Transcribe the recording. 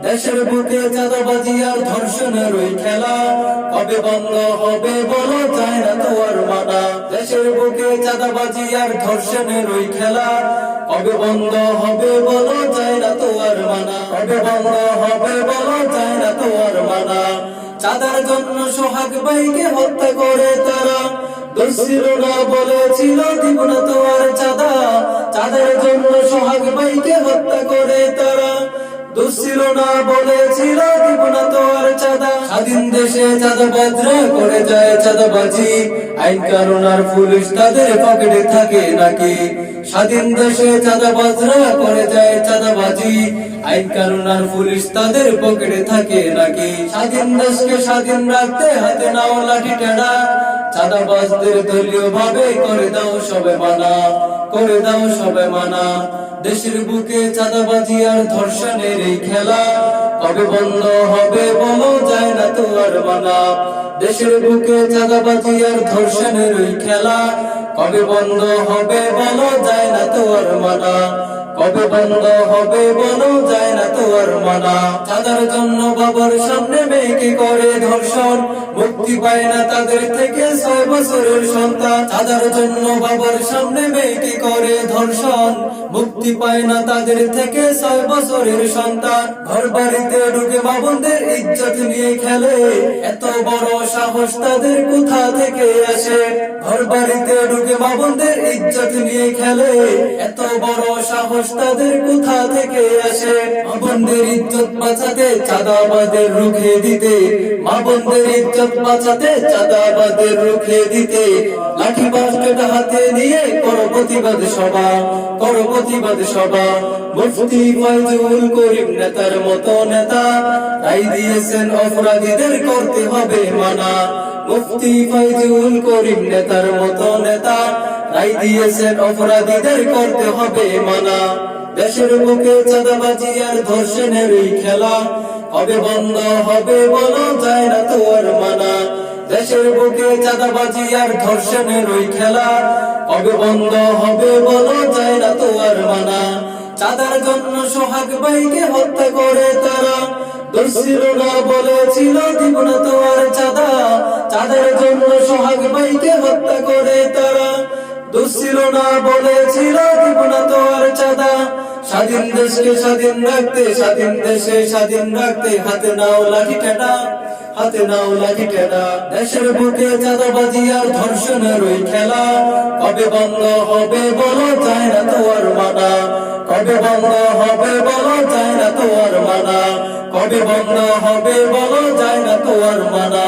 দেশের বুকে চাঁদাবাজি আর ধর্ষণের ওই খেলা কবে বন্ধ হবে বলো যায় না তো আর মানা। দেশের বুকে চাঁদাবাজি আর ধর্ষণের ওই খেলা কবে বন্ধ হবে বলো যায় না তো আর মানা। কবে বন্ধ হবে বলো যায় না তো আর মানা। চাঁদার জন্য সোহাগ ভাইকে হত্যা করে তারা। দোষ ছিল না বলেছিল ছিল না বলেছিল দিব না তো আর চাঁদা। স্বাধীন দেশে চাঁদাবাজরা করে যায় চাঁদাবাজি আইন কানুন আর পুলিশ তাদের পকেটে থাকে নাকি? স্বাধীন দেশে চাঁদাবাজরা করে যায় চাঁদাবাজি আইন কানুন আর পুলিশ তাদের পকেটে থাকে নাকি? স্বাধীন দেশকে স্বাধীন রাখতে হাতে নাও লাঠি টেডা। চাঁদাবাজদের দলীয় ভাবে করে দাও সবে মানা করে দাও সবে মানা। দেশের বুকে চাঁদাবাজি আর ধর্ষণের এই খেলা। কবে বন্ধ হবে বলো যায় না তো আর মানা। দেশের বুকে চাঁদাবাজি আর ধর্ষণের ওই খেলা। কবে বন্ধ হবে বলো যায় না তো আর মানা। কবে বন্ধ হবে বলো, যায় না তো আর মানা। চাঁদার জন্য বাবার সামনে মেয়েকে করে ধর্ষণ। মুক্তি পায় না তাদের থেকে ছয় বছরের সন্তান। চাঁদার জন্য বাবার সামনে মেয়েকে করে ধর্ষণ। মুক্তি পায় না তাদের থেকে ছয় বছরের সন্তান। ঘর বাড়িতে ঢুকে বাবনদের ইজ্জত নিয়ে খেলে। এত বড় সাহস তাদের কোথা থেকে আসে? ঘর বাড়িতে ঢুকে বাবনদের ইজ্জত নিয়ে খেলে। এত বড় সাহস তাদের কোথা থেকে আসে? বাবনদের ইজ্জত বাঁচাতে চাঁদাবাদের রুখে দিতে। মা বোনদের ইজ্জত বাঁচাতে চাঁদাবাদের রুখে দিতে। লাঠি বাস্কেট হাতে নিয়ে করো প্রতিবাদ সভা, করো প্রতিবাদ সভা। মুফতি ফয়জুল করিম নেতার মতো নেতা রাই দিয়েছেন অপরাধীদের করতে হবে মানা। মুফতি ফয়জুল করিম নেতার মতো নেতা রাই দিয়েছেন অপরাধীদের করতে হবে মানা। দেশের বুকে চাঁদাবাজি আর ধর্ষণের এই খেলা হবে বন্ধ হবে বলো যায় না তো আর মানা। দেশের বুকে চাঁদাবাজি আর ধর্ষণের ওই খেলা, কবে বন্ধ হবে বলো যায় না আর মানা। চাঁদার জন্য সোহাগ ভাইকে হত্যা করে তারা। দোষ না বলেছিল দিব না তো আর চাঁদা। চাঁদার জন্য সোহাগ ভাইকে হত্যা তারা দোষ না বলেছিল স্বাধীন রাখতে, স্বাধীন দেশে স্বাধীন রাখতে হাতে নাও লাঠি টেটা হাতে নাও লাঠি টেটা দেশের বুকে চাঁদাবাজি আর ধর্ষণের ওই খেলা। কবে বন্ধ হবে বলো যায় না তো আর মানা। কবে বন্ধ হবে বলো যায় না তো আর মানা। কবে বন্ধ হবে বলো যায় না তো আর মানা।